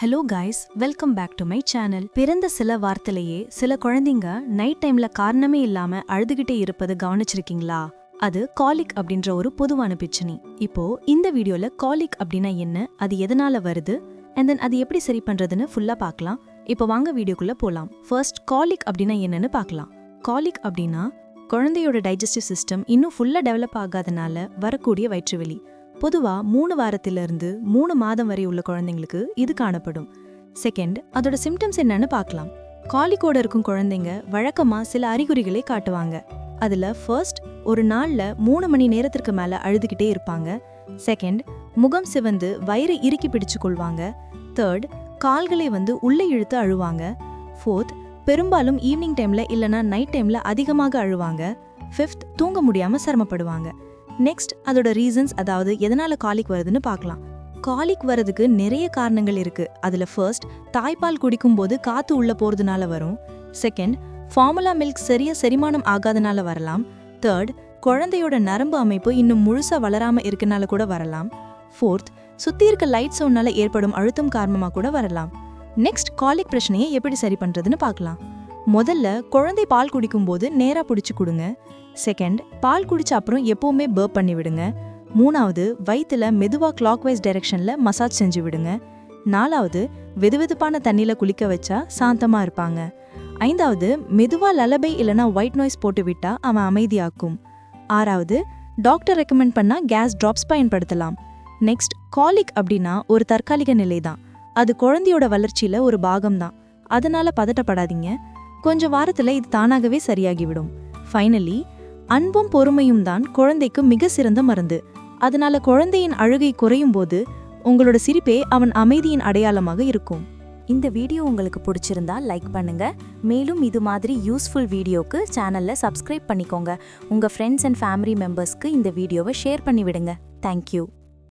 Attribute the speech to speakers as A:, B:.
A: Hello guys welcome back to my channel பிறந்த சில வார்த்தையிலேயே சில குழந்தைங்க நைட் டைம்ல காரணமே இல்லாம அழுதுகிட்டே இருப்பது கவனிச்சிருக்கீங்களா? அது காலிக் அப்படின்ற ஒரு பொதுவான பிரச்சனை. இப்போ இந்த வீடியோல காலிக் அப்படின்னா என்ன அது எதனால வருது அண்ட் தென் அது எப்படி சரி பண்றதுன்னு ஃபுல்லா பார்க்கலாம். இப்போ வாங்க வீடியோக்குள்ள போலாம். ஃபர்ஸ்ட் காலிக் அப்படின்னா என்னன்னு பார்க்கலாம். காலிக் அப்படின்னா குழந்தையோட டைஜஸ்டிவ் சிஸ்டம் இன்னும் ஃபுல்லா டெவலப் ஆகாதனால வரக்கூடிய வயிற்றுவெளி பொதுவா மூணு வாரத்திலிருந்து மூணு மாதம் வரை உள்ள குழந்தைங்களுக்கு இது காணப்படும். செகண்ட் அதோட சிம்டம்ஸ் என்னன்னு பார்க்கலாம். காலிக்கோட இருக்கும் குழந்தைங்க வழக்கமா சில அறிகுறிகளை காட்டுவாங்க. அதுல ஃபர்ஸ்ட் ஒரு நாள்ல மூணு மணி நேரத்திற்கு மேல அழுதுகிட்டே இருப்பாங்க. செகண்ட் முகம் சிவந்து வயிறு இறுக்கி பிடிச்சு கொள்வாங்க. தேர்ட் கால்களை வந்து உள்ளே இழுத்து அழுவாங்க. ஃபோர்த் பெரும்பாலும் ஈவினிங் டைம்ல இல்லைன்னா நைட் டைம்ல அதிகமாக அழுவாங்க. ஃபிஃப்த் தூங்க முடியாம சிரமப்படுவாங்க. நெக்ஸ்ட் அதோட ரீசன்ஸ் அதாவது எதனால காலிக் வருதுன்னு பார்க்கலாம். காலிக் வரதுக்கு நிறைய காரணங்கள் இருக்கு. அதுல ஃபர்ஸ்ட் தாய்ப்பால் குடிக்கும்போது காத்து உள்ள போறதுனால வரும். செகண்ட் ஃபார்முலா மில்க் சரியா செரிமானம் ஆகாதனால வரலாம். தேர்ட் குழந்தையோட நரம்பு அமைப்பு இன்னும் முழுசா வளராம இருக்கனால கூட வரலாம். ஃபோர்த் சுத்தி இருக்க லைட் சவுண்ட்னால ஏற்படும் அழுத்தம் காரணமா கூட வரலாம். நெக்ஸ்ட் காலிக் பிரச்சனையை எப்படி சரி பண்றதுன்னு பார்க்கலாம். முதல்ல குழந்தை பால் குடிக்கும்போது நேராக பிடிச்சி கொடுங்க. செகண்ட் பால் குடிச்ச அப்புறம் எப்போவுமே பேர் பண்ணி விடுங்க. மூணாவது வயிற்றுல மெதுவாக கிளாக் வைஸ் டைரக்ஷன்ல மசாஜ் செஞ்சு விடுங்க. நாலாவது வெதுவெதுப்பான தண்ணியில் குளிக்க வச்சா சாந்தமாக இருப்பாங்க. ஐந்தாவது மெதுவாக லலபை இல்லைனா ஒயிட் நாய்ஸ் போட்டு விட்டா அவன் அமைதியாக்கும். ஆறாவது டாக்டர் ரெக்கமெண்ட் பண்ணால் கேஸ் ட்ராப்ஸ் பயன்படுத்தலாம். நெக்ஸ்ட் காலிக் அப்படின்னா ஒரு தற்காலிக நிலை தான் அது குழந்தையோட வளர்ச்சியில் ஒரு பாகம் தான் அதனால பதட்டப்படாதீங்க. கொஞ்ச வாரத்துல இது தானாகவே சரியாகிவிடும். ஃபைனலி அன்பும் பொறுமையும் தான் குழந்தைக்கு மிக சிறந்த மருந்து. அதனால குழந்தையின் அழுகை குறையும் போது உங்களோட சிரிப்பே அவன் அமைதியின் அடையாளமாக இருக்கும். இந்த வீடியோ உங்களுக்கு பிடிச்சிருந்தா லைக் பண்ணுங்க. மேலும் இது மாதிரி யூஸ்ஃபுல் வீடியோக்கு சேனல்ல சப்ஸ்கிரைப் பண்ணிக்கோங்க. உங்க ஃப்ரெண்ட்ஸ் அண்ட் ஃபேமிலி மெம்பர்ஸ்க்கு இந்த வீடியோவை ஷேர் பண்ணி விடுங்க தேங்க்யூ